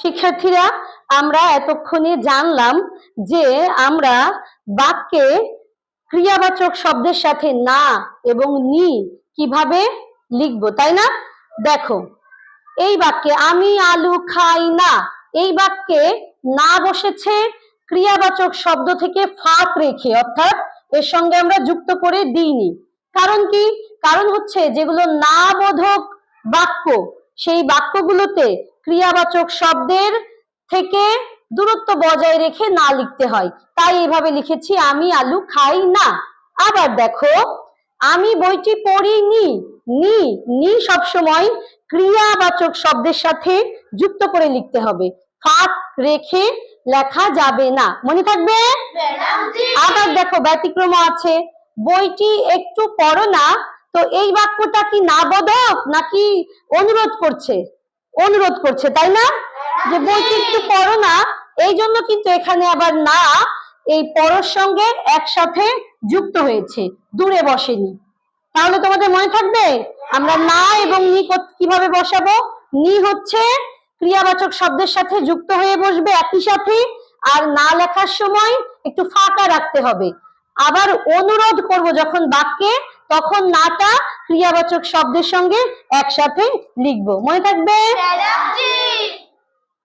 শিক্ষার্থীরা, আমরা এতক্ষণে জানলাম যে আমরা বাক্যে ক্রিয়াবাচক শব্দের সাথে না এবং নি কীভাবে লিখব, তাই না? দেখো, এই বাক্যে আমি আলু খাই না, এই বাক্যে না বসেছে ক্রিয়াবাচক শব্দ থেকে ফাঁক রেখে, অর্থাৎ এর সঙ্গে আমরা যুক্ত করে দিইনি। কারণ কি? কারণ হচ্ছে যেগুলো না বোধক বাক্য, সেই বাক্যগুলোতে ক্রিয়াবাচক শব্দের থেকে দূরত্ব বজায় রেখে না লিখতে হয়। তাই এভাবে লিখেছি, আমি আলু খাই না। আবার দেখো, আমি বইটি পড়িনি। নি নি সবসময় ক্রিয়াবাচক শব্দের সাথে যুক্ত করে লিখতে হবে। ফাঁক রেখে লেখা যাবে না। মনে থাকবে? আবার দেখো ব্যতিক্রম আছে। বইটি একটু পড়ো না, তো এই বাক্যটা কি না বদক নাকি অনুরোধ করছে? অনুরোধ করছে, তাই না? যে বইটি একটু পড়ো না, এই জন্য কিন্তু এখানে আবার না, এই পড়ার সঙ্গে একসাথে যুক্ত হয়েছে, দূরে বসেনি। তাহলে তোমাদের মনে থাকবে, আমরা না এবং নি কীভাবে বসাবো? নি হচ্ছে ক্রিয়াবাচক শব্দের সাথে যুক্ত হয়ে বসবে একই সাথে, আর না লেখার সময় একটু ফাঁকা রাখতে হবে। আবার অনুরোধ করব যখন বাক্যে তখন নাটা ক্রিয়াবাচক শব্দের সঙ্গে একসাথে লিখব। মনে থাকবে?